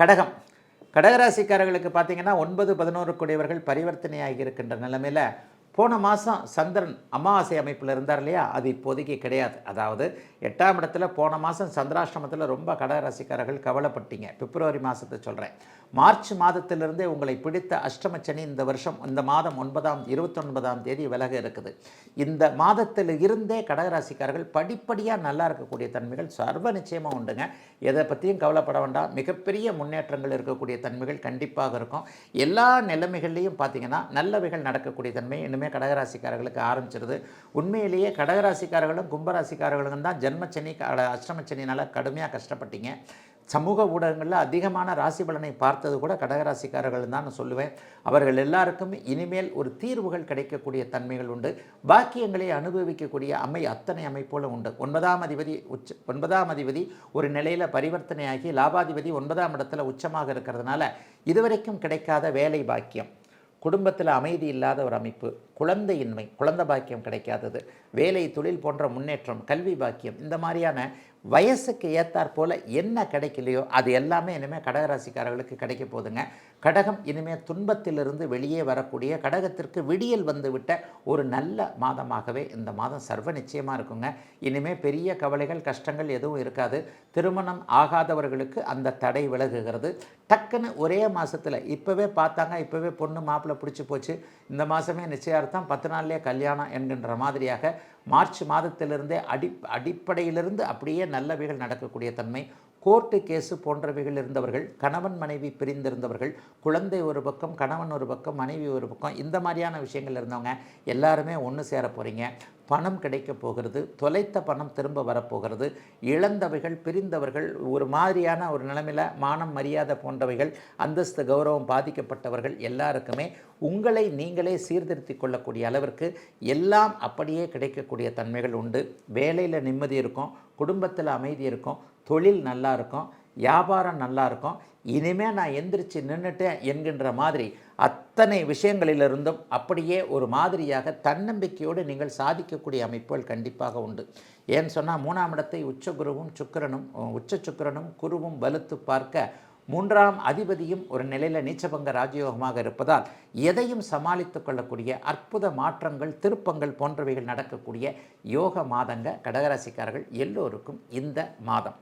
கடகம். கடகராசிக்காரர்களுக்கு பார்த்தீங்கன்னா ஒன்பது பதினோரு கூடியவர்கள் பரிவர்த்தனையாகி இருக்கின்ற நிலைமையில் போன மாதம் சந்திரன் அமாவாசை அமைப்பில் இருந்தார் இல்லையா? அது இப்போதைக்கு கிடையாது. அதாவது எட்டாம் இடத்துல போன மாதம் சந்திராஷ்டமத்தில் ரொம்ப கடகராசிக்காரர்கள் கவலைப்பட்டீங்க. பிப்ரவரி மாதத்தை சொல்கிறேன் மார்ச் மாதத்திலிருந்தே உங்களை பிடித்த அஷ்டமச்சனி இந்த வருஷம் இந்த மாதம் ஒன்பதாம் இருபத்தொன்பதாம் தேதி விலக இருக்குது. இந்த மாதத்தில் இருந்தே கடகராசிக்காரர்கள் படிப்படியாக நல்லா இருக்கக்கூடிய தன்மைகள் சர்வ நிச்சயமாக உண்டுங்க. எதை பற்றியும் கவலைப்பட வேண்டாம். மிகப்பெரிய முன்னேற்றங்கள் இருக்கக்கூடிய தன்மைகள் கண்டிப்பாக இருக்கும். எல்லா நிலைமைகள்லையும் பார்த்தீங்கன்னா நல்லவைகள் நடக்கக்கூடிய தன்மை இனிமேல் கடகராசிக்காரர்களுக்கு ஆரம்பிச்சிருது? உண்மையிலேயே கடகராசிக்காரர்களும் கும்பராசிக்காரர்களும் தான் ஜென்மச்சனி அஷ்டமச்சனினால் கடுமையாக கஷ்டப்பட்டீங்க. சமூக ஊடகங்களில் அதிகமான ராசி பலனை பார்த்தது கூட கடகராசிக்காரர்கள் தான் நான் சொல்லுவேன். அவர்கள் எல்லாருக்கும் இனிமேல் ஒரு தீர்வுகள் கிடைக்கக்கூடிய தன்மைகள் உண்டு. பாக்கியங்களை அனுபவிக்கக்கூடிய அமை அத்தனை அமைப்போல உண்டு. ஒன்பதாம் அதிபதி உச்ச ஒன்பதாம் அதிபதி ஒரு நிலையில் பரிவர்த்தனையாகி லாபாதிபதி ஒன்பதாம் இடத்துல உச்சமாக இருக்கிறதுனால இதுவரைக்கும் கிடைக்காத வேலை பாக்கியம். குடும்பத்தில் அமைதி இல்லாத ஒரு அமைப்பு குழந்தையின்மை குழந்தை பாக்கியம் கிடைக்காதது வேலை தொழில் போன்ற முன்னேற்றம் கல்வி பாக்கியம் இந்த மாதிரியான வயசுக்கு ஏற்றாற் போல் என்ன கிடைக்கலையோ அது எல்லாமே இனிமேல் கடகராசிக்காரர்களுக்கு கிடைக்க போதுங்க கடகம் இனிமேல் துன்பத்திலிருந்து வெளியே வரக்கூடிய கடகத்திற்கு விடியல் வந்துவிட்ட ஒரு நல்ல மாதமாகவே இந்த மாதம் சர்வ நிச்சயமாக இருக்குங்க. இனிமேல் பெரிய கவலைகள் கஷ்டங்கள் எதுவும் இருக்காது. திருமணம் ஆகாதவர்களுக்கு அந்த தடை விலகுகிறது. டக்குன்னு ஒரே மாதத்தில் இப்போவே பார்த்தாங்க இப்போவே பொண்ணு மாப்பிள்ளை பிடிச்சி போச்சு. இந்த மாதமே நிச்சயார்த்தம் பத்து நாள்லேயே கல்யாணம் என்கின்ற மாதிரியாக மார்ச் மாதத்திலிருந்தே அடி அடிப்படையிலிருந்து அப்படியே நல்லவைகள் நடக்கக்கூடிய தன்மை. கோர்ட்டு கேஸு போன்றவைகள் இருந்தவர்கள் கணவன் மனைவி பிரிந்திருந்தவர்கள் குழந்தை ஒரு பக்கம் கணவன் ஒரு பக்கம் மனைவி ஒரு பக்கம் இந்த மாதிரியான விஷயங்கள் இருந்தவங்க எல்லாருமே ஒன்று சேர போகிறீங்க பணம் கிடைக்க போகிறது தொலைத்த பணம் திரும்ப வரப்போகிறது இழந்தவைகள் பிரிந்தவர்கள் ஒரு மாதிரியான ஒரு நிலைமையில் மானம் மரியாதை போன்றவைகள் அந்தஸ்து கௌரவம் பாதிக்கப்பட்டவர்கள் எல்லாருக்குமே உங்களை நீங்களே சீர்திருத்தி கொள்ளக்கூடிய அளவிற்கு எல்லாம் அப்படியே கிடைக்கக்கூடிய தன்மைகள் உண்டு. வேலையில் நிம்மதி இருக்கும் குடும்பத்தில் அமைதி இருக்கும் தொழில் நல்லா இருக்கும் வியாபாரம் நல்லா இருக்கும் இனிமே நான் எந்திரிச்சு நின்றுட்டேன் என்கின்ற மாதிரி அத்தனை விஷயங்களிலிருந்தும் அப்படியே ஒரு மாதிரியாக தன்னம்பிக்கையோடு நீங்கள் சாதிக்கக்கூடிய அமைப்புகள் கண்டிப்பாக உண்டு. ஏன்னு சொன்னால் மூணாம் இடத்தை உச்ச குருவும் சுக்கிரனும் உச்ச சுக்கிரனும் குருவும் வலுத்து பார்க்க மூன்றாம் அதிபதியும் ஒரு நிலையில் நீச்சபங்க ராஜயோகமாக இருப்பதால் எதையும் சமாளித்து கொள்ளக்கூடிய அற்புத மாற்றங்கள் திருப்பங்கள் போன்றவைகள் நடக்கக்கூடிய யோக மாதங்க கடகராசிக்காரர்கள் எல்லோருக்கும் இந்த மாதம்.